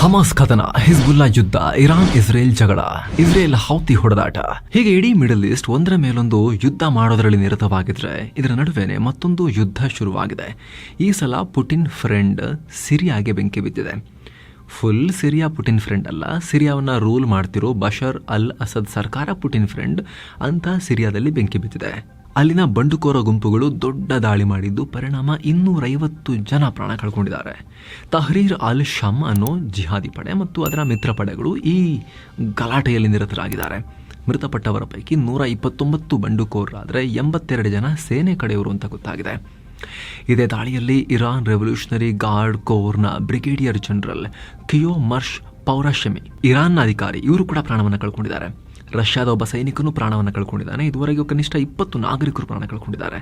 Hamas ಕದನ Hezbollah ಯುದ್ಧ, Iran, Israel ಜಗಳ, ಇಸ್ರೇಲ್ ಹೌತಿ ಹೊಡೆದಾಟ. ಹೀಗೆ ಇಡೀ ಮಿಡಲ್ ಈಸ್ಟ್ ಒಂದರ ಮೇಲೊಂದು ಯುದ್ಧ ಮಾಡೋದರಲ್ಲಿ ನಿರತವಾಗಿದ್ರೆ ಇದರ ನಡುವೆನೆ ಮತ್ತೊಂದು ಯುದ್ಧ ಶುರುವಾಗಿದೆ. ಈ ಸಲ ಪುಟಿನ್ ಫ್ರೆಂಡ್ ಸಿರಿಯಾಗೆ ಬೆಂಕಿ ಬಿದ್ದಿದೆ. ಫುಲ್ ಸಿರಿಯಾ ಪುಟಿನ್ ಫ್ರೆಂಡ್ ಅಲ್ಲ, ಸಿರಿಯಾವನ್ನ ರೂಲ್ ಮಾಡ್ತಿರೋ ಬಷರ್ ಅಲ್ ಅಸದ್ ಸರ್ಕಾರ ಪುಟಿನ್ ಫ್ರೆಂಡ್ ಅಂತ ಸಿರಿಯಾದಲ್ಲಿ ಬೆಂಕಿ ಬಿದ್ದಿದೆ. ಅಲ್ಲಿನ ಬಂಡುಕೋರ ಗುಂಪುಗಳು ದೊಡ್ಡ ದಾಳಿ ಮಾಡಿದ್ದು ಪರಿಣಾಮ ಇನ್ನೂರೈವತ್ತು ಜನ ಪ್ರಾಣ ಕಳ್ಕೊಂಡಿದ್ದಾರೆ. ತಹರೀರ್ ಅಲ್ ಶಮ್ ಅನ್ನೋ ಜಿಹಾದಿ ಪಡೆ ಮತ್ತು ಅದರ ಮಿತ್ರ ಪಡೆಗಳು ಈ ಗಲಾಟೆಯಲ್ಲಿ ನಿರತರಾಗಿದ್ದಾರೆ. ಮೃತಪಟ್ಟವರ ಪೈಕಿ ನೂರ ಇಪ್ಪತ್ತೊಂಬತ್ತು ಬಂಡುಕೋರರಾದರೆ ಎಂಬತ್ತೆರಡು ಜನ ಸೇನೆ ಕಡೆಯವರು ಅಂತ ಗೊತ್ತಾಗಿದೆ. ಇದೇ ದಾಳಿಯಲ್ಲಿ ಇರಾನ್ ರೆವಲ್ಯೂಷನರಿ ಗಾರ್ಡ್ ಕೋರ್ನ brigadier general Kioumars Pourhashemi, ಇರಾನ್ನ ಅಧಿಕಾರಿ, ಇವರು ಕೂಡ ಪ್ರಾಣವನ್ನು ಕಳ್ಕೊಂಡಿದ್ದಾರೆ. ರಷ್ಯಾದ ಒಬ್ಬ ಸೈನಿಕನೂ ಪ್ರಾಣವನ್ನು ಕಳ್ಕೊಂಡಿದ್ದಾನೆ. ಇದುವರೆಗೂ ಕನಿಷ್ಠ ಇಪ್ಪತ್ತು ನಾಗರಿಕರು ಪ್ರಾಣ ಕಳ್ಕೊಂಡಿದ್ದಾರೆ.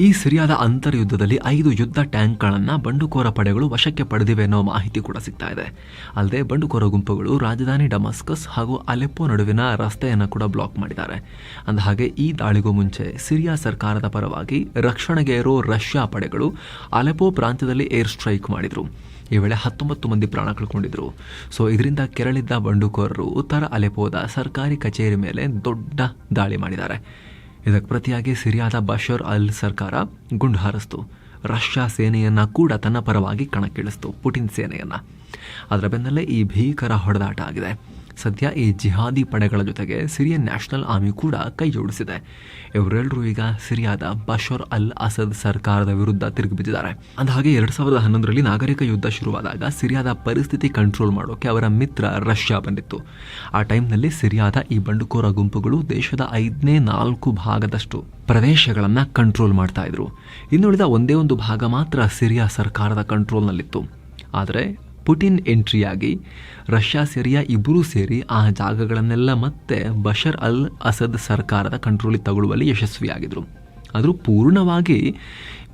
ಈ ಸಿರಿಯಾದ ಅಂತರ್ಯುದ್ಧದಲ್ಲಿ ಐದು ಯುದ್ಧ ಟ್ಯಾಂಕ್ಗಳನ್ನು ಬಂಡುಕೋರ ಪಡೆಗಳು ವಶಕ್ಕೆ ಪಡೆದಿವೆ ಅನ್ನೋ ಮಾಹಿತಿ ಕೂಡ ಸಿಗ್ತಾ ಇದೆ. ಅಲ್ಲದೆ ಬಂಡುಕೋರ ಗುಂಪುಗಳು ರಾಜಧಾನಿ ಡಮಸ್ಕಸ್ ಹಾಗೂ ಅಲೆಪ್ಪೋ ನಡುವಿನ ರಸ್ತೆಯನ್ನು ಕೂಡ ಬ್ಲಾಕ್ ಮಾಡಿದ್ದಾರೆ. ಅಂದಹಾಗೆ ಈ ದಾಳಿಗೂ ಮುಂಚೆ ಸಿರಿಯಾ ಸರ್ಕಾರದ ಪರವಾಗಿ ರಕ್ಷಣೆಗೆ ಇರೋ ರಷ್ಯಾ ಪಡೆಗಳು ಅಲೆಪೋ ಪ್ರಾಂತ್ಯದಲ್ಲಿ ಏರ್ ಸ್ಟ್ರೈಕ್ ಮಾಡಿದರು. ಈ ವೇಳೆ ಹತ್ತೊಂಬತ್ತು ಮಂದಿ ಪ್ರಾಣ ಕಳ್ಕೊಂಡಿದ್ರು. ಸೊ ಇದರಿಂದ ಕೆರಳಿದ್ದ ಬಂಡುಕೋರರು ಉತ್ತರ ಅಲೆಪೋದ ಸರ್ಕಾರಿ ಕಚೇರಿ ಮೇಲೆ ದೊಡ್ಡ ದಾಳಿ ಮಾಡಿದ್ದಾರೆ. ಇದಕ್ಕೆ ಪ್ರತಿಯಾಗಿ ಸಿರಿಯಾದ ಬಶರ್ ಅಲ್ ಸರ್ಕಾರ ಗುಂಡು ಹಾರಿಸ್ತು. ರಷ್ಯಾ ಸೇನೆಯನ್ನು ಕೂಡ ತನ್ನ ಪರವಾಗಿ ಕಣಕ್ಕಿಳಿಸ್ತು, ಪುಟಿನ್ ಸೇನೆಯನ್ನು. ಅದರ ಬೆನ್ನಲ್ಲೇ ಈ ಭೀಕರ ಹೊಡೆದಾಟ ಆಗಿದೆ. ಸದ್ಯ ಈ ಜಿಹಾದಿ ಪಡೆಗಳ ಜೊತೆಗೆ ಸಿರಿಯನ್ ನ್ಯಾಷನಲ್ ಆರ್ಮಿ ಕೂಡ ಕೈ ಜೋಡಿಸಿದೆ ಇವರೆಲ್ಲರೂ ಈಗ ಸಿರಿಯಾದ ಬಶರ್ ಅಲ್ ಅಸದ್ ಸರ್ಕಾರದ ವಿರುದ್ಧ ತಿರುಗಿಬಿದ್ದಿದ್ದಾರೆ. ಅಂದಹಾಗೆ ಎರಡ್ ಸಾವಿರದ ಹನ್ನೊಂದರಲ್ಲಿ ನಾಗರಿಕ ಯುದ್ಧ ಶುರುವಾದಾಗ ಸಿರಿಯಾದ ಪರಿಸ್ಥಿತಿ ಕಂಟ್ರೋಲ್ ಮಾಡೋಕೆ ಅವರ ಮಿತ್ರ ರಷ್ಯಾ ಬಂದಿತ್ತು. ಆ ಟೈಮ್ನಲ್ಲಿ ಸಿರಿಯಾದ ಈ ಬಂಡುಕೋರ ಗುಂಪುಗಳು ದೇಶದ ಐದನೇ ನಾಲ್ಕು ಭಾಗದಷ್ಟು ಪ್ರದೇಶಗಳನ್ನು ಕಂಟ್ರೋಲ್ ಮಾಡ್ತಾ ಇದ್ರು. ಇನ್ನುಳಿದ ಒಂದೇ ಒಂದು ಭಾಗ ಮಾತ್ರ ಸಿರಿಯಾ ಸರ್ಕಾರದ ಕಂಟ್ರೋಲ್ನಲ್ಲಿತ್ತು ಆದರೆ ಪುಟಿನ್ ಎಂಟ್ರಿಯಾಗಿ ರಷ್ಯಾ ಸಿರಿಯಾ ಇಬ್ಬರೂ ಸೇರಿ ಆ ಜಾಗಗಳನ್ನೆಲ್ಲ ಮತ್ತೆ ಬಷರ್ ಅಲ್ ಅಸದ್ ಸರ್ಕಾರದ ಕಂಟ್ರೋಲಿಗೆ ತಗೊಳ್ಳುವಲ್ಲಿ ಯಶಸ್ವಿಯಾಗಿದ್ರು. ಆದರೂ ಪೂರ್ಣವಾಗಿ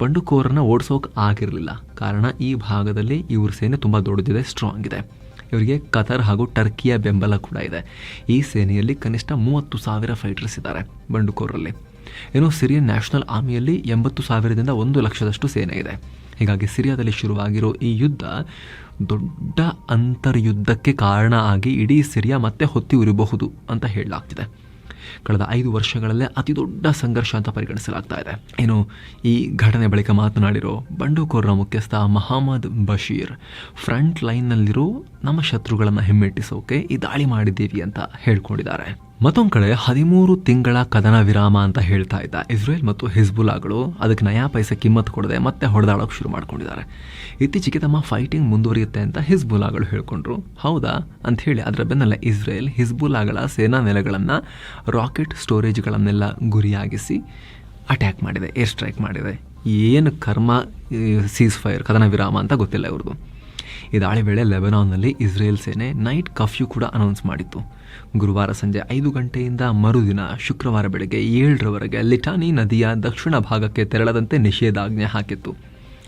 ಬಂಡುಕೋರನ್ನ ಓಡಿಸೋಕೆ ಆಗಿರಲಿಲ್ಲ. ಕಾರಣ ಈ ಭಾಗದಲ್ಲಿ ಇವ್ರ ಸೇನೆ ತುಂಬ ದೊಡ್ಡದಿದೆ ಸ್ಟ್ರಾಂಗ್ ಇದೆ. ಇವರಿಗೆ ಕತರ್ ಹಾಗೂ ಟರ್ಕಿಯ ಬೆಂಬಲ ಕೂಡ ಇದೆ. ಈ ಸೇನೆಯಲ್ಲಿ ಕನಿಷ್ಠ ಮೂವತ್ತು ಸಾವಿರ ಫೈಟರ್ಸ್ ಇದ್ದಾರೆ ಬಂಡುಕೋರಲ್ಲಿ ಏನು ಸಿರಿಯನ್ ನ್ಯಾಷನಲ್ ಆರ್ಮಿಯಲ್ಲಿ ಎಂಬತ್ತು ಸಾವಿರದಿಂದ ಒಂದು ಲಕ್ಷದಷ್ಟು ಸೇನೆ ಇದೆ. ಹೀಗಾಗಿ ಸಿರಿಯಾದಲ್ಲಿ ಶುರುವಾಗಿರೋ ಈ ಯುದ್ಧ ದೊಡ್ಡ ಅಂತರ್ಯುದ್ಧಕ್ಕೆ ಕಾರಣ ಆಗಿ ಇಡೀ ಸಿರಿಯಾ ಮತ್ತೆ ಹೊತ್ತಿ ಉರಿಬಹುದು ಅಂತ ಹೇಳಲಾಗ್ತಿದೆ. ಕಳೆದ ಐದು ವರ್ಷಗಳಲ್ಲೇ ಅತಿ ದೊಡ್ಡ ಸಂಘರ್ಷ ಅಂತ ಪರಿಗಣಿಸಲಾಗ್ತಾ ಇದೆ. ಏನು, ಈ ಘಟನೆ ಬಳಿಕ ಮಾತನಾಡಿರೋ ಬಂಡುಕೋರ್ನ ಮುಖ್ಯಸ್ಥ ಮಹಮ್ಮದ್ ಬಶೀರ್, ಫ್ರಂಟ್ ಲೈನ್ನಲ್ಲಿರೋ ನಮ್ಮ ಶತ್ರುಗಳನ್ನು ಹಿಮ್ಮೆಟ್ಟಿಸೋಕೆ ಈ ದಾಳಿ ಮಾಡಿದ್ದೀವಿ ಅಂತ ಹೇಳ್ಕೊಂಡಿದ್ದಾರೆ. ಮತ್ತೊಂದು ಕಡೆ ಹದಿಮೂರು ತಿಂಗಳ ಕದನ ವಿರಾಮ ಅಂತ ಹೇಳ್ತಾ ಇದ್ದ ಇಸ್ರೇಲ್ ಮತ್ತು ಹಿಜ್ಬುಲಾಗಳು ಅದಕ್ಕೆ ನಯಾ ಪೈಸೆ ಕಿಮ್ಮತ್ತು ಕೊಡದೆ ಮತ್ತೆ ಹೊಡೆದಾಡೋಕೆ ಶುರು ಮಾಡ್ಕೊಂಡಿದ್ದಾರೆ. ಇತ್ತೀಚೆಗೆ ತಮ್ಮ ಫೈಟಿಂಗ್ ಮುಂದುವರಿಯುತ್ತೆ ಅಂತ ಹಿಜ್ಬುಲಾಗಳು ಹೇಳ್ಕೊಂಡ್ರು. ಹೌದಾ? ಅಂತ ಹೇಳಿ ಅದರ ಬೆನ್ನಲ್ಲೇ ಇಸ್ರೇಲ್ ಹಿಜ್ಬುಲಾಗಳ ಸೇನಾ ನೆಲೆಗಳನ್ನು ರಾಕೆಟ್ ಸ್ಟೋರೇಜ್ಗಳನ್ನೆಲ್ಲ ಗುರಿಯಾಗಿಸಿ ಅಟ್ಯಾಕ್ ಮಾಡಿದೆ ಏರ್ ಸ್ಟ್ರೈಕ್ ಮಾಡಿದೆ. ಏನು ಕರ್ಮ ಸೀಸ್ ಫೈರ್ ಕದನ ವಿರಾಮ ಅಂತ ಗೊತ್ತಿಲ್ಲ ಇವ್ರದ್ದು ಈ ದಾಳಿ ವೇಳೆ ಲೆಬನಾನ್ನಲ್ಲಿ ಇಸ್ರೇಲ್ ಸೇನೆ ನೈಟ್ ಕರ್ಫ್ಯೂ ಕೂಡ ಅನೌನ್ಸ್ ಮಾಡಿತ್ತು. ಗುರುವಾರ ಸಂಜೆ ಐದು ಗಂಟೆಯಿಂದ ಮರುದಿನ ಶುಕ್ರವಾರ ಬೆಳಗ್ಗೆ ಏಳರವರೆಗೆ ಲಿಟಾನಿ ನದಿಯ ದಕ್ಷಿಣ ಭಾಗಕ್ಕೆ ತೆರಳದಂತೆ ನಿಷೇಧಾಜ್ಞೆ ಹಾಕಿತ್ತು.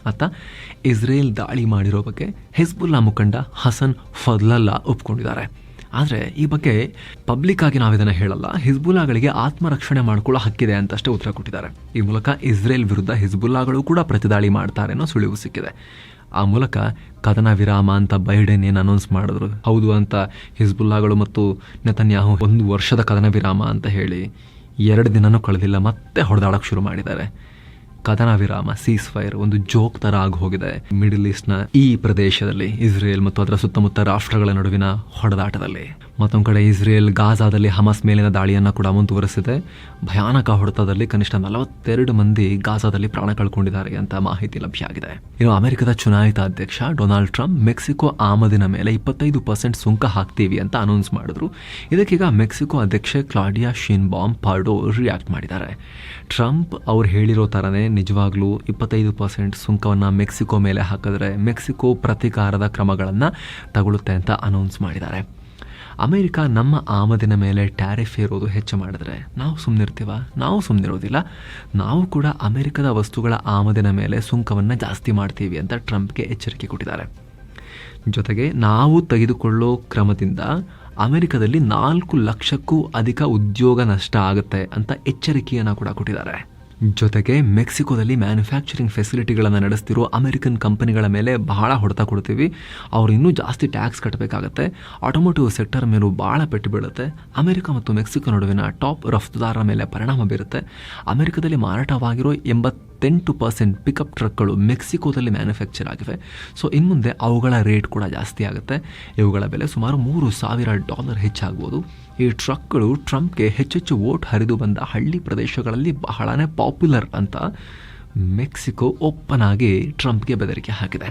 ಆತ ಇಸ್ರೇಲ್ ದಾಳಿ ಮಾಡಿರೋ ಬಗ್ಗೆ ಹಿಜ್ಬುಲ್ಲಾ ಮುಖಂಡ ಹಸನ್ ಫದ್ಲಲ್ಲಾ ಒಪ್ಕೊಂಡಿದ್ದಾರೆ. ಆದರೆ ಈ ಬಗ್ಗೆ ಪಬ್ಲಿಕ್ ಆಗಿ ನಾವಿದನ್ನು ಹೇಳಲ್ಲ, ಹಿಜ್ಬುಲ್ಲಾಗಳಿಗೆ ಆತ್ಮರಕ್ಷಣೆ ಮಾಡಿಕೊಳ್ಳೋ ಹಕ್ಕಿದೆ ಅಂತಷ್ಟೇ ಉತ್ತರ ಕೊಟ್ಟಿದ್ದಾರೆ. ಈ ಮೂಲಕ ಇಸ್ರೇಲ್ ವಿರುದ್ಧ ಹಿಜ್ಬುಲ್ಲಾಗಳು ಕೂಡ ಪ್ರತಿದಾಳಿ ಮಾಡ್ತಾರೆ ಅನ್ನೋ ಸುಳಿವು ಸಿಕ್ಕಿದೆ. ಆ ಮೂಲಕ ಕದನ ವಿರಾಮ ಅಂತ ಬೈಡೆನ್ ಏನು ಅನೌನ್ಸ್ ಮಾಡಿದ್ರು. ಹೌದು ಅಂತ ಹಿಜ್ಬುಲ್ಲಾಗಳು ಮತ್ತು ನೆತನ್ಯಾಹು ಒಂದು ವರ್ಷದ ಕದನ ವಿರಾಮ ಅಂತ ಹೇಳಿ ಎರಡು ದಿನನೂ ಕಳೆದಿಲ್ಲ, ಮತ್ತೆ ಹೊಡೆದಾಡಕ್ಕೆ ಶುರು ಮಾಡಿದ್ದಾರೆ. ಕದನ ವಿರಾಮ ಸೀಸ್ ಫೈರ್ ಒಂದು ಜೋಕ್ ತರ ಆಗಿ ಹೋಗಿದೆ ಮಿಡಲ್ ಈಸ್ಟ್ನ ಈ ಪ್ರದೇಶದಲ್ಲಿ ಇಸ್ರೇಲ್ ಮತ್ತು ಅದರ ಸುತ್ತಮುತ್ತ ರಾಷ್ಟ್ರಗಳ ನಡುವಿನ ಹೊಡೆದಾಟದಲ್ಲಿ. ಮತ್ತೊಂದು ಕಡೆ ಇಸ್ರೇಲ್ ಗಾಜಾದಲ್ಲಿ ಹಮಸ್ ಮೇಲಿನ ದಾಳಿಯನ್ನ ಕೂಡ ಮುಂದುವರೆಸಿದೆ. ಭಯಾನಕ ಹೊಡೆತದಲ್ಲಿ ಕನಿಷ್ಠ ನಲವತ್ತೆರಡು ಮಂದಿ ಗಾಜಾದಲ್ಲಿ ಪ್ರಾಣ ಕಳ್ಕೊಂಡಿದ್ದಾರೆ ಅಂತ ಮಾಹಿತಿ ಲಭ್ಯ ಆಗಿದೆ. ಇನ್ನು ಅಮೆರಿಕದ ಚುನಾಯಿತ ಅಧ್ಯಕ್ಷ ಡೊನಾಲ್ಡ್ ಟ್ರಂಪ್ ಮೆಕ್ಸಿಕೋ ಆಮದಿನ ಮೇಲೆ ಇಪ್ಪತ್ತೈದು ಪರ್ಸೆಂಟ್ ಸುಂಕ ಹಾಕ್ತೀವಿ ಅಂತ ಅನೌನ್ಸ್ ಮಾಡಿದ್ರು. ಇದಕ್ಕೀಗ ಮೆಕ್ಸಿಕೋ ಅಧ್ಯಕ್ಷೆ Claudia Sheinbaum Pardo react ಮಾಡಿದ್ದಾರೆ. ಟ್ರಂಪ್ ಅವ್ರು ಹೇಳಿರೋ ಥರನೇ ನಿಜವಾಗ್ಲೂ ಇಪ್ಪತ್ತೈದು ಪರ್ಸೆಂಟ್ ಸುಂಕವನ್ನು ಮೆಕ್ಸಿಕೋ ಮೇಲೆ ಹಾಕಿದ್ರೆ ಮೆಕ್ಸಿಕೋ ಪ್ರತೀಕಾರದ ಕ್ರಮಗಳನ್ನು ತಗೊಳುತ್ತೆ ಅಂತ ಅನೌನ್ಸ್ ಮಾಡಿದ್ದಾರೆ. ಅಮೆರಿಕ ನಮ್ಮ ಆಮದಿನ ಮೇಲೆ ಟ್ಯಾರಿಫ್ ಇರೋದು ಹೆಚ್ಚು ಮಾಡಿದ್ರೆ ನಾವು ಸುಮ್ಮನಿರ್ತೀವ ನಾವು ಸುಮ್ಮನಿರೋದಿಲ್ಲ ನಾವು ಕೂಡ ಅಮೆರಿಕದ ವಸ್ತುಗಳ ಆಮದಿನ ಮೇಲೆ ಸುಂಕವನ್ನು ಜಾಸ್ತಿ ಮಾಡ್ತೀವಿ ಅಂತ ಟ್ರಂಪ್ಗೆ ಎಚ್ಚರಿಕೆ ಕೊಟ್ಟಿದ್ದಾರೆ. ಜೊತೆಗೆ ನಾವು ತೆಗೆದುಕೊಳ್ಳೋ ಕ್ರಮದಿಂದ ಅಮೆರಿಕದಲ್ಲಿ ನಾಲ್ಕು ಲಕ್ಷಕ್ಕೂ ಅಧಿಕ ಉದ್ಯೋಗ ನಷ್ಟ ಆಗುತ್ತೆ ಅಂತ ಎಚ್ಚರಿಕೆಯನ್ನು ಕೂಡ ಕೊಟ್ಟಿದ್ದಾರೆ. ಜೊತೆಗೆ ಮೆಕ್ಸಿಕೋದಲ್ಲಿ ಮ್ಯಾನುಫ್ಯಾಕ್ಚರಿಂಗ್ ಫೆಸಿಲಿಟಿಗಳನ್ನು ನಡೆಸ್ತಿರೋ ಅಮೆರಿಕನ್ ಕಂಪನಿಗಳ ಮೇಲೆ ಬಹಳ ಹೊಡೆತ ಕೊಡ್ತೀವಿ. ಅವ್ರು ಇನ್ನೂ ಜಾಸ್ತಿ ಟ್ಯಾಕ್ಸ್ ಕಟ್ಟಬೇಕಾಗತ್ತೆ ಆಟೋಮೋಟಿವ್ ಸೆಕ್ಟರ್ ಮೇಲೂ ಭಾಳ ಪೆಟ್ಟು ಬೀಳುತ್ತೆ. ಅಮೆರಿಕ ಮತ್ತು ಮೆಕ್ಸಿಕೋ ನಡುವಿನ ಟಾಪ್ ರಫ್ತುದಾರರ ಮೇಲೆ ಪರಿಣಾಮ ಬೀರುತ್ತೆ. ಅಮೆರಿಕದಲ್ಲಿ ಮಾರಾಟವಾಗಿರೋ ಎಂಬತ್ತೆಂಟು ಪರ್ಸೆಂಟ್ ಪಿಕಪ್ ಟ್ರಕ್ಗಳು ಮೆಕ್ಸಿಕೋದಲ್ಲಿ ಮ್ಯಾನುಫ್ಯಾಕ್ಚರ್ ಆಗಿವೆ. ಸೊ, ಇನ್ಮುಂದೆ ಅವುಗಳ ರೇಟ್ ಕೂಡ ಜಾಸ್ತಿ ಆಗುತ್ತೆ. ಇವುಗಳ ಬೆಲೆ ಸುಮಾರು ಮೂರು ಸಾವಿರ ಡಾಲರ್ ಹೆಚ್ಚಾಗ್ಬೋದು. ಈ ಟ್ರಕ್ಗಳು ಟ್ರಂಪ್ಗೆ ಹೆಚ್ಚೆಚ್ಚು ವೋಟ್ ಹರಿದು ಬಂದ ಹಳ್ಳಿ ಪ್ರದೇಶಗಳಲ್ಲಿ ಬಹಳನೇ ಪಾಪ್ಯುಲರ್ ಅಂತ ಮೆಕ್ಸಿಕೋ ಓಪನ್ ಆಗಿ ಟ್ರಂಪ್ಗೆ ಬೆದರಿಕೆ ಹಾಕಿದೆ.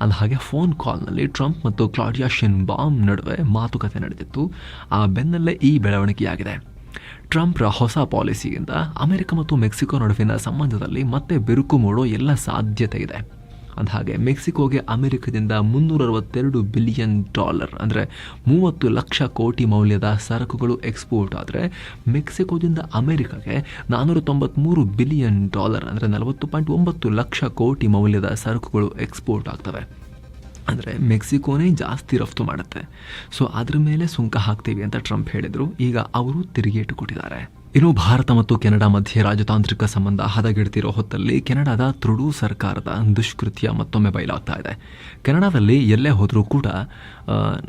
ಅಂದ ಹಾಗೆ ಫೋನ್ ಕಾಲ್ನಲ್ಲಿ ಟ್ರಂಪ್ ಮತ್ತು ಕ್ಲಾಡಿಯಾ ಶಿನ್ಬಾಮ್ ನಡುವೆ ಮಾತುಕತೆ ನಡೆದಿತ್ತು. ಆ ಬೆನ್ನಲ್ಲೇ ಈ ಬೆಳವಣಿಗೆಯಾಗಿದೆ. ಟ್ರಂಪ್ರ ಹೊಸ ಪಾಲಿಸಿಯಿಂದ ಅಮೆರಿಕ ಮತ್ತು ಮೆಕ್ಸಿಕೋ ನಡುವಿನ ಸಂಬಂಧದಲ್ಲಿ ಮತ್ತೆ ಬಿರುಕು ಮೂಡೋ ಎಲ್ಲ ಸಾಧ್ಯತೆ ಇದೆ. ಅಂದಹಾಗೆ ಮೆಕ್ಸಿಕೋಗೆ ಅಮೆರಿಕದಿಂದ ಮುನ್ನೂರ ಅರವತ್ತೆರಡು ಬಿಲಿಯನ್ ಡಾಲರ್, ಅಂದರೆ ಮೂವತ್ತು ಲಕ್ಷ ಕೋಟಿ ಮೌಲ್ಯದ ಸರಕುಗಳು ಎಕ್ಸ್ಪೋರ್ಟ್ ಆದರೆ ಮೆಕ್ಸಿಕೋದಿಂದ ಅಮೆರಿಕಗೆ ನಾನ್ನೂರ ತೊಂಬತ್ತ್ಮೂರು ಬಿಲಿಯನ್ ಡಾಲರ್, ಅಂದರೆ ನಲವತ್ತು ಪಾಯಿಂಟ್ ಒಂಬತ್ತು ಲಕ್ಷ ಕೋಟಿ ಮೌಲ್ಯದ ಸರಕುಗಳು ಎಕ್ಸ್ಪೋರ್ಟ್ ಆಗ್ತವೆ. ಅಂದರೆ ಮೆಕ್ಸಿಕೋನೇ ಜಾಸ್ತಿ ರಫ್ತು ಮಾಡುತ್ತೆ. ಸೊ ಅದ್ರ ಮೇಲೆ ಸುಂಕ ಹಾಕ್ತೀವಿ ಅಂತ ಟ್ರಂಪ್ ಹೇಳಿದರು. ಈಗ ಅವರು ತಿರುಗೇಟು ಕೊಟ್ಟಿದ್ದಾರೆ. ಇನ್ನು ಭಾರತ ಮತ್ತು ಕೆನಡಾ ಮಧ್ಯೆ ರಾಜತಾಂತ್ರಿಕ ಸಂಬಂಧ ಹದಗೆಡ್ತಿರೋ ಹೊತ್ತಲ್ಲಿ ಕೆನಡಾದ ತೃಡು ಸರ್ಕಾರದ ದುಷ್ಕೃತ್ಯ ಮತ್ತೊಮ್ಮೆ ಬಯಲಾಗ್ತಾ ಇದೆ. ಕೆನಡಾದಲ್ಲಿ ಎಲ್ಲೇ ಹೋದರೂ ಕೂಡ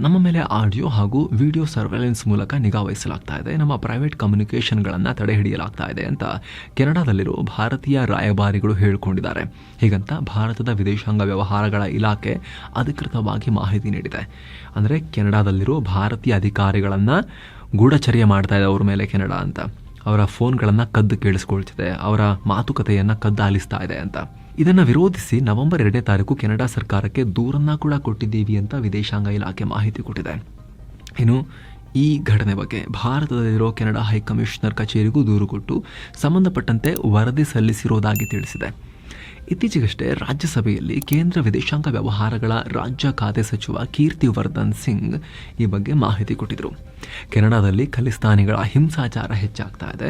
ನಮ್ಮ ಮೇಲೆ ಆಡಿಯೋ ಹಾಗೂ ವಿಡಿಯೋ ಸರ್ವೆಲೆನ್ಸ್ ಮೂಲಕ ನಿಗಾ ವಹಿಸಲಾಗ್ತಾ ಇದೆ. ನಮ್ಮ ಪ್ರೈವೇಟ್ ಕಮ್ಯುನಿಕೇಷನ್ಗಳನ್ನು ತಡೆ ಹಿಡಿಯಲಾಗ್ತಾ ಇದೆ ಅಂತ ಕೆನಡಾದಲ್ಲಿರೋ ಭಾರತೀಯ ರಾಯಭಾರಿಗಳು ಹೇಳಿಕೊಂಡಿದ್ದಾರೆ. ಹೀಗಂತ ಭಾರತದ ವಿದೇಶಾಂಗ ವ್ಯವಹಾರಗಳ ಇಲಾಖೆ ಅಧಿಕೃತವಾಗಿ ಮಾಹಿತಿ ನೀಡಿದೆ. ಅಂದರೆ ಕೆನಡಾದಲ್ಲಿರೋ ಭಾರತೀಯ ಅಧಿಕಾರಿಗಳನ್ನು ಗೂಢಚರ್ಯ ಮಾಡ್ತಾ ಇದೆ ಅವ್ರ ಮೇಲೆ ಕೆನಡಾ ಅಂತ. ಅವರ ಫೋನ್ಗಳನ್ನು ಕದ್ದು ಕೇಳಿಸ್ಕೊಳ್ತಿದೆ, ಅವರ ಮಾತುಕತೆಯನ್ನು ಕದ್ದು ಆಲಿಸ್ತಾ ಇದೆ ಅಂತ. ಇದನ್ನು ವಿರೋಧಿಸಿ ನವೆಂಬರ್ ಎರಡನೇ ತಾರೀಕು ಕೆನಡಾ ಸರ್ಕಾರಕ್ಕೆ ದೂರನ್ನ ಕೂಡ ಕೊಟ್ಟಿದ್ದೀವಿ ಅಂತ ವಿದೇಶಾಂಗ ಇಲಾಖೆ ಮಾಹಿತಿ ಕೊಟ್ಟಿದೆ. ಇನ್ನು ಈ ಘಟನೆ ಬಗ್ಗೆ ಭಾರತದಲ್ಲಿರೋ ಕೆನಡಾ ಹೈಕಮಿಷನರ್ ಕಚೇರಿಗೂ ದೂರು ಕೊಟ್ಟು ಸಂಬಂಧಪಟ್ಟಂತೆ ವರದಿ ಸಲ್ಲಿಸಿರೋದಾಗಿ ತಿಳಿಸಿದೆ. ಇತ್ತೀಚೆಗಷ್ಟೇ ರಾಜ್ಯಸಭೆಯಲ್ಲಿ ಕೇಂದ್ರ ವಿದೇಶಾಂಗ ವ್ಯವಹಾರಗಳ ರಾಜ್ಯ ಖಾತೆ ಸಚಿವ ಕೀರ್ತಿವರ್ಧನ್ ಸಿಂಗ್ ಈ ಬಗ್ಗೆ ಮಾಹಿತಿ ಕೊಟ್ಟಿದ್ದರು ಕೆನಡಾದಲ್ಲಿ ಖಲಿಸ್ತಾನಿಗಳ ಹಿಂಸಾಚಾರ ಹೆಚ್ಚಾಗ್ತಾ ಇದೆ.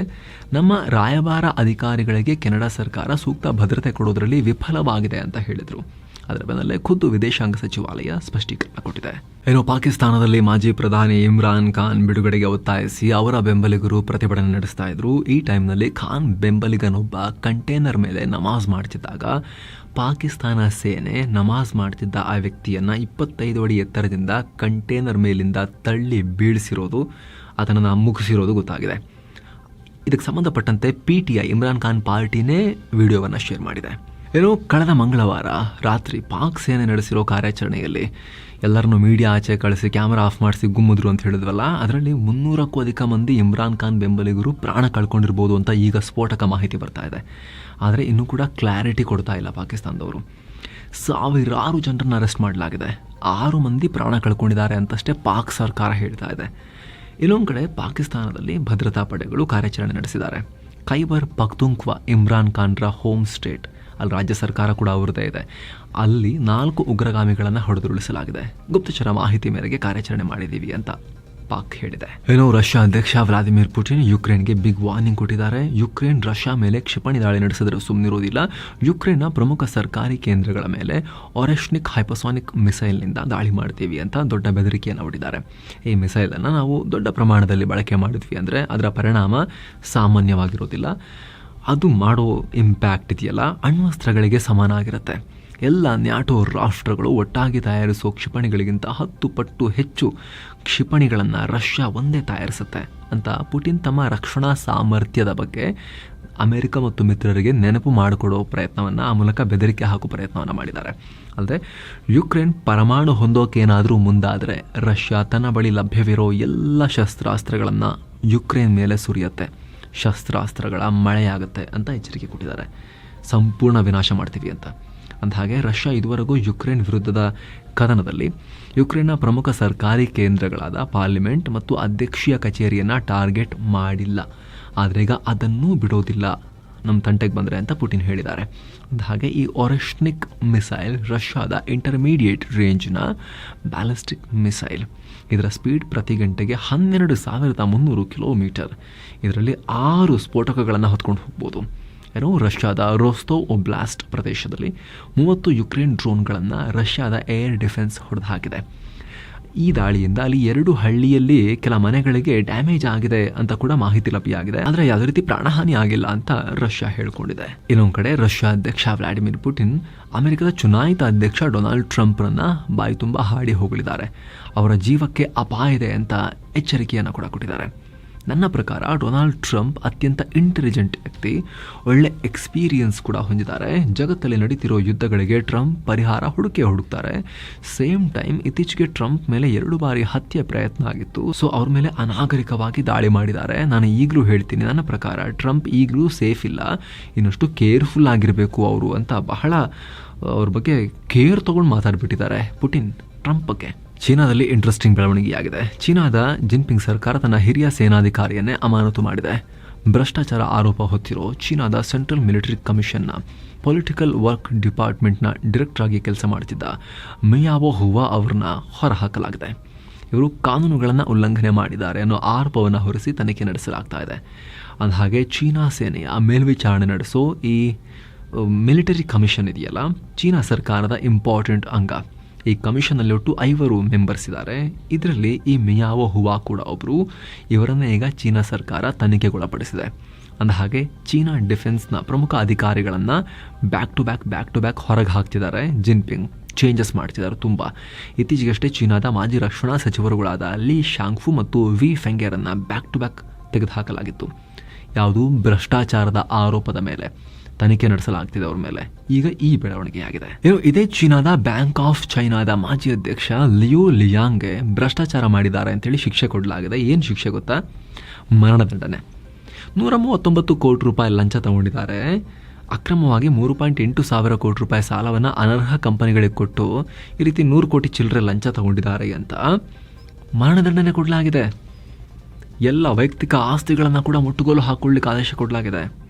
ನಮ್ಮ ರಾಯಭಾರ ಅಧಿಕಾರಿಗಳಿಗೆ ಕೆನಡಾ ಸರ್ಕಾರ ಸೂಕ್ತ ಭದ್ರತೆ ಕೊಡೋದರಲ್ಲಿ ವಿಫಲವಾಗಿದೆ ಅಂತ ಹೇಳಿದರು. ಅದರ ಬೆನ್ನಲ್ಲೇ ಖುದ್ದು ವಿದೇಶಾಂಗ ಸಚಿವಾಲಯ ಸ್ಪಷ್ಟೀಕರಣ ಕೊಟ್ಟಿದೆ. ಏನೋ ಪಾಕಿಸ್ತಾನದಲ್ಲಿ ಮಾಜಿ ಪ್ರಧಾನಿ ಇಮ್ರಾನ್ ಖಾನ್ ಬಿಡುಗಡೆಗೆ ಒತ್ತಾಯಿಸಿ ಅವರ ಬೆಂಬಲಿಗರು ಪ್ರತಿಭಟನೆ ನಡೆಸ್ತಾ ಇದ್ರು. ಈ ಟೈಮ್ನಲ್ಲಿ ಖಾನ್ ಬೆಂಬಲಿಗನೊಬ್ಬ ಕಂಟೈನರ್ ಮೇಲೆ ನಮಾಜ್ ಮಾಡ್ತಿದ್ದಾಗ ಪಾಕಿಸ್ತಾನ ಸೇನೆ ನಮಾಜ್ ಮಾಡ್ತಿದ್ದ ಆ ವ್ಯಕ್ತಿಯನ್ನ ಇಪ್ಪತ್ತೈದು ಅಡಿ ಎತ್ತರದಿಂದ ಕಂಟೈನರ್ ಮೇಲಿಂದ ತಳ್ಳಿ ಬೀಳಿಸಿರೋದು ಅದನ್ನು ಮುಗಿಸಿರೋದು ಗೊತ್ತಾಗಿದೆ. ಇದಕ್ಕೆ ಸಂಬಂಧಪಟ್ಟಂತೆ P T I Imran Khan ಪಾರ್ಟಿನೇ ವಿಡಿಯೋವನ್ನು ಶೇರ್ ಮಾಡಿದೆ. ಏನೋ ಕಳೆದ ಮಂಗಳವಾರ ರಾತ್ರಿ ಪಾಕ್ ಸೇನೆ ನಡೆಸಿರೋ ಕಾರ್ಯಾಚರಣೆಯಲ್ಲಿ ಎಲ್ಲರನ್ನು ಮೀಡಿಯಾ ಆಚೆ ಕಳಿಸಿ ಕ್ಯಾಮರಾ ಆಫ್ ಮಾಡಿಸಿ ಗುಮ್ಮಿದ್ರು ಅಂತ ಹೇಳಿದ್ವಲ್ಲ, ಅದರಲ್ಲಿ ಮುನ್ನೂರಕ್ಕೂ ಅಧಿಕ ಮಂದಿ ಇಮ್ರಾನ್ ಖಾನ್ ಬೆಂಬಲಿಗರು ಪ್ರಾಣ ಕಳ್ಕೊಂಡಿರ್ಬೋದು ಅಂತ ಈಗ ಸ್ಫೋಟಕ ಮಾಹಿತಿ ಬರ್ತಾ ಇದೆ. ಆದರೆ ಇನ್ನೂ ಕೂಡ ಕ್ಲಾರಿಟಿ ಕೊಡ್ತಾ ಇಲ್ಲ ಪಾಕಿಸ್ತಾನದವರು. ಸಾವಿರಾರು ಜನರನ್ನು ಅರೆಸ್ಟ್ ಮಾಡಲಾಗಿದೆ. ಆರು ಮಂದಿ ಪ್ರಾಣ ಕಳ್ಕೊಂಡಿದ್ದಾರೆ ಅಂತಷ್ಟೇ ಪಾಕ್ ಸರ್ಕಾರ ಹೇಳ್ತಾ ಇದೆ. ಇನ್ನೊಂದು ಕಡೆ ಪಾಕಿಸ್ತಾನದಲ್ಲಿ ಭದ್ರತಾ ಪಡೆಗಳು ಕಾರ್ಯಾಚರಣೆ ನಡೆಸಿದ್ದಾರೆ. ಖೈಬರ್ ಪಖ್ತುಂಕ್ವಾ ಇಮ್ರಾನ್ ಖಾನ್ರ ಹೋಮ್ ಸ್ಟೇಟ್. ಅಲ್ಲಿ ರಾಜ್ಯ ಸರ್ಕಾರ ಕೂಡ ಅವರದೇ ಇದೆ. ಅಲ್ಲಿ ನಾಲ್ಕು ಉಗ್ರಗಾಮಿಗಳನ್ನು ಹೊಡೆದುರುಳಿಸಲಾಗಿದೆ. ಗುಪ್ತಚರ ಮಾಹಿತಿ ಮೇರೆಗೆ ಕಾರ್ಯಾಚರಣೆ ಮಾಡಿದ್ದೀವಿ ಅಂತ ಪಾಕ್ ಹೇಳಿದೆ. ಏನೋ ರಷ್ಯಾ ಅಧ್ಯಕ್ಷ ವ್ಲಾದಿಮಿರ್ ಪುಟಿನ್ ಯುಕ್ರೇನ್ಗೆ ಬಿಗ್ ವಾರ್ನಿಂಗ್ ಕೊಟ್ಟಿದ್ದಾರೆ. ಯುಕ್ರೇನ್, ರಷ್ಯಾ ಮೇಲೆ ಕ್ಷಿಪಣಿ ದಾಳಿ ನಡೆಸಿದ್ರೆ ಸುಮ್ಮನಿರೋದಿಲ್ಲ ಯುಕ್ರೇನ್ನ ಪ್ರಮುಖ ಸರ್ಕಾರಿ ಕೇಂದ್ರಗಳ ಮೇಲೆ ಆರೆಶ್ನಿಕ್ ಹೈಪಸಾನಿಕ್ ಮಿಸೈಲ್ನಿಂದ ದಾಳಿ ಮಾಡ್ತೀವಿ ಅಂತ ದೊಡ್ಡ ಬೆದರಿಕೆಯನ್ನು ಹೊಡಿದ್ದಾರೆ. ಈ ಮಿಸೈಲನ್ನು ನಾವು ದೊಡ್ಡ ಪ್ರಮಾಣದಲ್ಲಿ ಬಳಕೆ ಮಾಡಿದ್ವಿ ಅಂದರೆ ಅದರ ಪರಿಣಾಮ ಸಾಮಾನ್ಯವಾಗಿರೋದಿಲ್ಲ. ಅದು ಮಾಡೋ ಇಂಪ್ಯಾಕ್ಟ್ ಇದೆಯಲ್ಲ? ಅಣ್ವಸ್ತ್ರಗಳಿಗೆ ಸಮಾನ ಆಗಿರುತ್ತೆ ಎಲ್ಲ ನ್ಯಾಟೋ ರಾಷ್ಟ್ರಗಳು ಒಟ್ಟಾಗಿ ತಯಾರಿಸೋ ಕ್ಷಿಪಣಿಗಳಿಗಿಂತ ಹತ್ತು ಪಟ್ಟು ಹೆಚ್ಚು ಕ್ಷಿಪಣಿಗಳನ್ನು ರಷ್ಯಾ ಒಂದೇ ತಯಾರಿಸುತ್ತೆ ಅಂತ ಪುಟಿನ್ ತಮ್ಮ ರಕ್ಷಣಾ ಸಾಮರ್ಥ್ಯದ ಬಗ್ಗೆ ಅಮೆರಿಕ ಮತ್ತು ಮಿತ್ರರಿಗೆ ನೆನಪು ಮಾಡಿಕೊಡೋ ಪ್ರಯತ್ನವನ್ನು ಆ ಮೂಲಕ ಬೆದರಿಕೆ ಹಾಕೋ ಪ್ರಯತ್ನವನ್ನು ಮಾಡಿದ್ದಾರೆ. ಅಲ್ಲದೆ, ಯುಕ್ರೇನ್ ಪರಮಾಣು ಹೊಂದೋಕೇನಾದರೂ ಮುಂದಾದರೆ ರಷ್ಯಾ ತನ್ನ ಬಳಿ ಲಭ್ಯವಿರೋ ಎಲ್ಲ ಶಸ್ತ್ರಾಸ್ತ್ರಗಳನ್ನು ಯುಕ್ರೇನ್ ಮೇಲೆ ಸುರಿಯುತ್ತೆ. ಶಸ್ತ್ರಾಸ್ತ್ರಗಳ ಮಳೆಯಾಗುತ್ತೆ ಅಂತ ಎಚ್ಚರಿಕೆ ಕೊಟ್ಟಿದ್ದಾರೆ. ಸಂಪೂರ್ಣ ವಿನಾಶ ಮಾಡ್ತೀವಿ ಅಂತ. ಅಂದ ಹಾಗೆ ರಷ್ಯಾ ಇದುವರೆಗೂ ಯುಕ್ರೇನ್ ವಿರುದ್ಧದ ಕದನದಲ್ಲಿ ಯುಕ್ರೇನ್ನ ಪ್ರಮುಖ ಸರ್ಕಾರಿ ಕೇಂದ್ರಗಳಾದ ಪಾರ್ಲಿಮೆಂಟ್ ಮತ್ತು ಅಧ್ಯಕ್ಷೀಯ ಕಚೇರಿಯನ್ನು ಟಾರ್ಗೆಟ್ ಮಾಡಿಲ್ಲ. ಆದರೆ ಈಗ ಅದನ್ನೂ ಬಿಡೋದಿಲ್ಲ. ನಮ್ಮ ತಂಟೆಗೆ ಬಂದರೆ ಅಂತ ಪುಟಿನ್ ಹೇಳಿದ್ದಾರೆ. ಹಾಗೆ ಈ ಒರೆಶ್ನಿಕ್ ಮಿಸೈಲ್ ರಷ್ಯಾದ ಇಂಟರ್ಮೀಡಿಯೇಟ್ ರೇಂಜ್ನ ಬ್ಯಾಲಿಸ್ಟಿಕ್ ಮಿಸೈಲ್ ಇದರ ಸ್ಪೀಡ್ ಪ್ರತಿ ಗಂಟೆಗೆ ಹನ್ನೆರಡು ಸಾವಿರದ ಮುನ್ನೂರು ಕಿಲೋಮೀಟರ್. ಇದರಲ್ಲಿ ಆರು ಸ್ಫೋಟಕಗಳನ್ನು ಹೊತ್ಕೊಂಡು ಹೋಗ್ಬೋದು. ಏನೋ ರಷ್ಯಾದ ರೋಸ್ತೋ ಒಬ್ಲಾಸ್ಟ್ ಪ್ರದೇಶದಲ್ಲಿ ಮೂವತ್ತು ಯುಕ್ರೇನ್ ಡ್ರೋನ್ಗಳನ್ನು ರಷ್ಯಾದ ಏರ್ ಡಿಫೆನ್ಸ್ ಹೊಡೆದು ಹಾಕಿದೆ ಈ ದಾಳಿಯಿಂದ ಅಲ್ಲಿ ಎರಡು ಹಳ್ಳಿಯಲ್ಲಿ ಕೆಲ ಮನೆಗಳಿಗೆ ಡ್ಯಾಮೇಜ್ ಆಗಿದೆ ಅಂತ ಕೂಡ ಮಾಹಿತಿ ಲಭ್ಯವಾಗಿದೆ. ಆದರೆ ಯಾವುದೇ ರೀತಿ ಪ್ರಾಣಹಾನಿ ಆಗಿಲ್ಲ ಅಂತ ರಷ್ಯಾ ಹೇಳ್ಕೊಂಡಿದೆ. ಇನ್ನೊಂದ್ ಕಡೆ ರಷ್ಯಾ ಅಧ್ಯಕ್ಷ ವ್ಲಾಡಿಮಿರ್ ಪುಟಿನ್ ಅಮೆರಿಕದ ಚುನಾಯಿತ ಅಧ್ಯಕ್ಷ ಡೊನಾಲ್ಡ್ ಟ್ರಂಪ್ರನ್ನ ಬಾಯಿ ತುಂಬಾ ಹಾಡಿ ಹೋಗಲಿದ್ದಾರೆ ಅವರ ಜೀವಕ್ಕೆ ಅಪಾಯ ಇದೆ ಅಂತ ಎಚ್ಚರಿಕೆಯನ್ನು ಕೂಡ ಕೊಟ್ಟಿದ್ದಾರೆ. ನನ್ನ ಪ್ರಕಾರ ಡೊನಾಲ್ಡ್ ಟ್ರಂಪ್ ಅತ್ಯಂತ ಇಂಟೆಲಿಜೆಂಟ್ ವ್ಯಕ್ತಿ. ಒಳ್ಳೆ ಎಕ್ಸ್ಪೀರಿಯನ್ಸ್ ಕೂಡ ಹೊಂದಿದ್ದಾರೆ. ಜಗತ್ತಲ್ಲಿ ನಡೀತಿರೋ ಯುದ್ಧಗಳಿಗೆ ಟ್ರಂಪ್ ಪರಿಹಾರ ಹುಡುಕೆ ಹುಡುಕ್ತಾರೆ. ಸೇಮ್ ಟೈಮ್ ಇತ್ತೀಚೆಗೆ ಟ್ರಂಪ್ ಮೇಲೆ ಎರಡು ಬಾರಿ ಹತ್ಯೆ ಪ್ರಯತ್ನ ಆಗಿತ್ತು. ಸೊ, ಅವ್ರ ಮೇಲೆ ಅನಾಗರಿಕವಾಗಿ ದಾಳಿ ಮಾಡಿದ್ದಾರೆ. ನಾನು ಈಗಲೂ ಹೇಳ್ತೀನಿ, ನನ್ನ ಪ್ರಕಾರ ಟ್ರಂಪ್ ಈಗಲೂ ಸೇಫ್ ಇಲ್ಲ. ಇನ್ನಷ್ಟು ಕೇರ್ಫುಲ್ ಆಗಿರಬೇಕು ಅವರು ಅಂತ ಬಹಳ, ಅವ್ರ ಬಗ್ಗೆ ಕೇರ್ ತೊಗೊಂಡು ಮಾತಾಡ್ಬಿಟ್ಟಿದ್ದಾರೆ ಪುಟಿನ್, ಟ್ರಂಪ್ ಬಗ್ಗೆ. ಚೀನಾದಲ್ಲಿ ಇಂಟ್ರೆಸ್ಟಿಂಗ್ ಬೆಳವಣಿಗೆಯಾಗಿದೆ. ಚೀನಾದ ಜಿನ್ಪಿಂಗ್ ಸರ್ಕಾರ ತನ್ನ ಹಿರಿಯ ಸೇನಾಧಿಕಾರಿಯನ್ನೇ ಅಮಾನತು ಮಾಡಿದೆ. ಭ್ರಷ್ಟಾಚಾರ ಆರೋಪ ಹೊತ್ತಿರೋ ಚೀನಾದ ಸೆಂಟ್ರಲ್ ಮಿಲಿಟರಿ ಕಮಿಷನ್ನ ಪೊಲಿಟಿಕಲ್ ವರ್ಕ್ ಡಿಪಾರ್ಟ್ಮೆಂಟ್ನ ಡೈರೆಕ್ಟರ್ ಆಗಿ ಕೆಲಸ ಮಾಡುತ್ತಿದ್ದ ಮಿಯಾವೋ ಹುವಾ ಅವರನ್ನ ಹೊರಹಾಕಲಾಗಿದೆ. ಇವರು ಕಾನೂನುಗಳನ್ನು ಉಲ್ಲಂಘನೆ ಮಾಡಿದ್ದಾರೆ ಅನ್ನೋ ಆರೋಪವನ್ನು ಹೊರಿಸಿ ತನಿಖೆ ನಡೆಸಲಾಗ್ತಾ ಇದೆ. ಅಂದಹಾಗೆ ಚೀನಾ ಸೇನೆಯ ಮೇಲ್ವಿಚಾರಣೆ ನಡೆಸೋ ಈ, ಮಿಲಿಟರಿ ಕಮಿಷನ್ ಇದೆಯಲ್ಲ, ಚೀನಾ ಸರ್ಕಾರದ ಇಂಪಾರ್ಟೆಂಟ್ ಅಂಗ. ಈ ಕಮಿಷನ್ನಲ್ಲಿ ಒಟ್ಟು ಐವರು ಮೆಂಬರ್ಸ್ ಇದ್ದಾರೆ. ಇದರಲ್ಲಿ ಈ ಮಿಯಾವೋ ಹುವಾ ಕೂಡ ಒಬ್ಬರು ಇವರನ್ನು ಈಗ ಚೀನಾ ಸರ್ಕಾರ ತನಿಖೆಗೊಳಪಡಿಸಿದೆ. ಅಂದಹಾಗೆ ಚೀನಾ ಡಿಫೆನ್ಸ್ನ ಪ್ರಮುಖ ಅಧಿಕಾರಿಗಳನ್ನು back to back back to back ಹೊರಗೆ ಹಾಕ್ತಿದ್ದಾರೆ. ಜಿನ್ಪಿಂಗ್ ಚೇಂಜಸ್ ಮಾಡ್ತಿದ್ದಾರೆ ತುಂಬ. ಇತ್ತೀಚೆಗಷ್ಟೇ ಚೀನಾದ ಮಾಜಿ ರಕ್ಷಣಾ ಸಚಿವರುಗಳಾದ ಲಿ ಶಾಂಗ್ಫು ಮತ್ತು ವಿ ಫೆಂಗೇರನ್ನು ಬ್ಯಾಕ್ ಟು ಬ್ಯಾಕ್ ತೆಗೆದುಹಾಕಲಾಗಿತ್ತು. ಯಾವುದು ಭ್ರಷ್ಟಾಚಾರದ ಆರೋಪದ ಮೇಲೆ. ತನಿಖೆ ನಡೆಸಲಾಗ್ತಿದೆ ಅವ್ರ ಮೇಲೆ. ಈಗ ಈ ಬೆಳವಣಿಗೆಯಾಗಿದೆ. ಇನ್ನು ಇದೇ ಚೀನಾದ ಬ್ಯಾಂಕ್ ಆಫ್ ಚೈನಾದ ಮಾಜಿ ಅಧ್ಯಕ್ಷ ಲಿಯೋ ಲಿಯಾಂಗ್ಗೆ ಭ್ರಷ್ಟಾಚಾರ ಮಾಡಿದ್ದಾರೆ ಅಂತೇಳಿ ಶಿಕ್ಷೆ ಕೊಡಲಾಗಿದೆ. ಏನು ಶಿಕ್ಷೆ ಗೊತ್ತಾ? ಮರಣದಂಡನೆ ನೂರ ಮೂವತ್ತೊಂಬತ್ತು ಕೋಟಿ ರೂಪಾಯಿ ಲಂಚ ತಗೊಂಡಿದ್ದಾರೆ. ಅಕ್ರಮವಾಗಿ ಮೂರು ಪಾಯಿಂಟ್ ಎಂಟು ಸಾವಿರ ಕೋಟಿ ರೂಪಾಯಿ ಸಾಲವನ್ನು ಅನರ್ಹ ಕಂಪನಿಗಳಿಗೆ ಕೊಟ್ಟು ಈ ರೀತಿ ನೂರು ಕೋಟಿ ಚಿಲ್ಲರೆ ಲಂಚ ತಗೊಂಡಿದ್ದಾರೆ ಅಂತ ಮರಣದಂಡನೆ ಕೊಡಲಾಗಿದೆ. ಎಲ್ಲ ವೈಯಕ್ತಿಕ ಆಸ್ತಿಗಳನ್ನು ಕೂಡ ಮುಟ್ಟುಗೋಲು ಹಾಕೊಳ್ಳಿಕ್ಕೆ ಆದೇಶ ಕೊಡಲಾಗಿದೆ.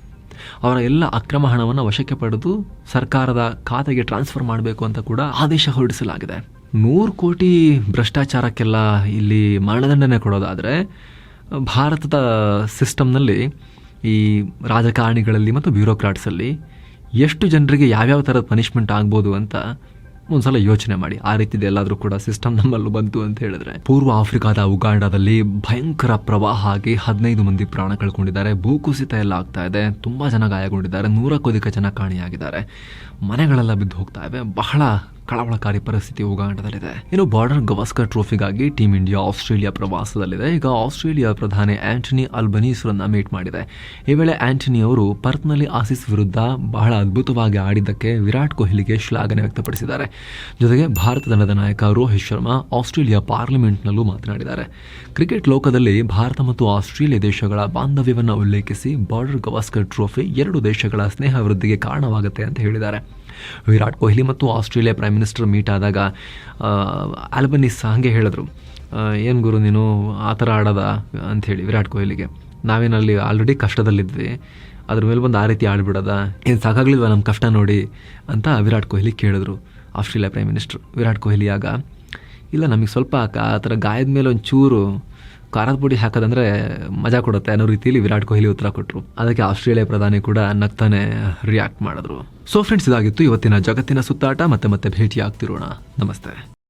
ಅವರ ಎಲ್ಲ ಅಕ್ರಮ ಹಣವನ್ನು ವಶಕ್ಕೆ ಪಡೆದು ಸರ್ಕಾರದ ಖಾತೆಗೆ ಟ್ರಾನ್ಸ್ಫರ್ ಮಾಡಬೇಕು ಅಂತ ಕೂಡ ಆದೇಶ ಹೊರಡಿಸಲಾಗಿದೆ. ನೂರು ಕೋಟಿ ಭ್ರಷ್ಟಾಚಾರಕ್ಕೆಲ್ಲ ಇಲ್ಲಿ ಮರಣದಂಡನೆ ಕೊಡೋದಾದರೆ, ಭಾರತದ ಸಿಸ್ಟಮ್ನಲ್ಲಿ ಈ ರಾಜಕಾರಣಿಗಳಲ್ಲಿ ಮತ್ತು ಬ್ಯೂರೋಕ್ರಾಟ್ಸಲ್ಲಿ ಎಷ್ಟು ಜನರಿಗೆ ಯಾವ್ಯಾವ ಥರದ ಪನಿಷ್ಮೆಂಟ್ ಆಗ್ಬೋದು ಅಂತ ಒಂದ್ಸಲ ಯೋಚನೆ ಮಾಡಿ. ಆ ರೀತಿ ಎಲ್ಲಾದರೂ ಕೂಡ ಸಿಸ್ಟಮ್ ನಮ್ಮಲ್ಲೂ ಬಂತು ಅಂತ ಹೇಳಿದ್ರೆ. ಪೂರ್ವ ಆಫ್ರಿಕಾದ ಉಗಾಂಡದಲ್ಲಿ ಭಯಂಕರ ಪ್ರವಾಹ ಆಗಿ ಹದಿನೈದು ಮಂದಿ ಪ್ರಾಣ ಕಳ್ಕೊಂಡಿದ್ದಾರೆ. ಭೂಕುಸಿತ ಎಲ್ಲ ಆಗ್ತಾ ಇದೆ. ತುಂಬಾ ಜನ ಗಾಯಗೊಂಡಿದ್ದಾರೆ. ನೂರಕ್ಕೂ ಅಧಿಕ ಜನ ಕಾಣಿಯಾಗಿದ್ದಾರೆ. ಮನೆಗಳೆಲ್ಲ ಬಿದ್ದು ಹೋಗ್ತಾ ಇವೆ. ಬಹಳ ಕಳವಳಕಾರಿ ಪರಿಸ್ಥಿತಿ ಉಗಾಂಡದಲ್ಲಿದೆ. ಇನ್ನು ಬಾರ್ಡರ್ ಗವಾಸ್ಕರ್ ಟ್ರೋಫಿಗಾಗಿ ಟೀಮ್ ಇಂಡಿಯಾ ಆಸ್ಟ್ರೇಲಿಯಾ ಪ್ರವಾಸದಲ್ಲಿದೆ. ಈಗ ಆಸ್ಟ್ರೇಲಿಯಾ ಪ್ರಧಾನಿ ಆಂಟನಿ ಅಲ್ಬನೀಸ್ರನ್ನ ಮೀಟ್ ಮಾಡಿದೆ. ಈ ವೇಳೆ ಆಂಟನಿ ಅವರು ಪರ್ತ್ನಲ್ಲಿ ಆಸೀಸ್ ವಿರುದ್ಧ ಬಹಳ ಅದ್ಭುತವಾಗಿ ಆಡಿದ್ದಕ್ಕೆ ವಿರಾಟ್ ಕೊಹ್ಲಿಗೆ ಶ್ಲಾಘನೆ ವ್ಯಕ್ತಪಡಿಸಿದ್ದಾರೆ. ಜೊತೆಗೆ ಭಾರತ ತಂಡದ ನಾಯಕ ರೋಹಿತ್ ಶರ್ಮಾ ಆಸ್ಟ್ರೇಲಿಯಾ ಪಾರ್ಲಿಮೆಂಟ್ನಲ್ಲೂ ಮಾತನಾಡಿದ್ದಾರೆ. ಕ್ರಿಕೆಟ್ ಲೋಕದಲ್ಲಿ ಭಾರತ ಮತ್ತು ಆಸ್ಟ್ರೇಲಿಯಾ ದೇಶಗಳ ಬಾಂಧವ್ಯವನ್ನು ಉಲ್ಲೇಖಿಸಿ ಬಾರ್ಡರ್ ಗವಾಸ್ಕರ್ ಟ್ರೋಫಿ ಎರಡು ದೇಶಗಳ ಸ್ನೇಹ ವೃದ್ಧಿಗೆ ಕಾರಣವಾಗುತ್ತೆ ಅಂತ ಹೇಳಿದ್ದಾರೆ. ವಿರಾಟ್ ಕೊಹ್ಲಿ ಮತ್ತು ಆಸ್ಟ್ರೇಲಿಯಾ ಪ್ರೈಮ್ ಮಿನಿಸ್ಟರ್ ಮೀಟ್ ಆದಾಗ ಆಲ್ಬನಿಸ್ ಹಾಗೆ ಹೇಳಿದ್ರು. ಏನು ಗುರು ನೀನು ಆ ಥರ ಆಡೋದ? ಅಂಥೇಳಿ ವಿರಾಟ್ ಕೊಹ್ಲಿಗೆ. ನಾವೇನಲ್ಲಿ ಆಲ್ರೆಡಿ ಕಷ್ಟದಲ್ಲಿದ್ವಿ. ಅದ್ರ ಮೇಲೆ ಬಂದು ಆ ರೀತಿ ಆಡ್ಬಿಡೋದ? ಏನು ಸಾಕಾಗ್ಲಿಲ್ವ ನಮ್ಮ ಕಷ್ಟ ನೋಡಿ? ಅಂತ ವಿರಾಟ್ ಕೊಹ್ಲಿ ಕೇಳಿದ್ರು Australia prime minister Virat Kohli ಆಗ. ಇಲ್ಲ, ನಮಗೆ ಸ್ವಲ್ಪ ಆ ಥರ ಗಾಯದ ಮೇಲೆ ಒಂದು ಚೂರು ಖಾರದ ಪುಡಿ ಹಾಕೋದಂದ್ರೆ ಮಜಾ ಕೊಡುತ್ತೆ ಅನ್ನೋ ರೀತಿಯಲ್ಲಿ ವಿರಾಟ್ ಕೊಹ್ಲಿ ಉತ್ತರ ಕೊಟ್ಟರು ಅದಕ್ಕೆ ಆಸ್ಟ್ರೇಲಿಯಾ ಪ್ರಧಾನಿ ಕೂಡ ನಗ್ತಾನೆ ರಿಯಾಕ್ಟ್ ಮಾಡಿದ್ರು. ಸೊ ಫ್ರೆಂಡ್ಸ್ ಇದಾಗಿತ್ತು ಇವತ್ತಿನ ಜಗತ್ತಿನ ಸುತ್ತಾಟ. ಮತ್ತೆ ಮತ್ತೆ ಭೇಟಿ ಆಗ್ತಿರೋಣ ನಮಸ್ತೆ.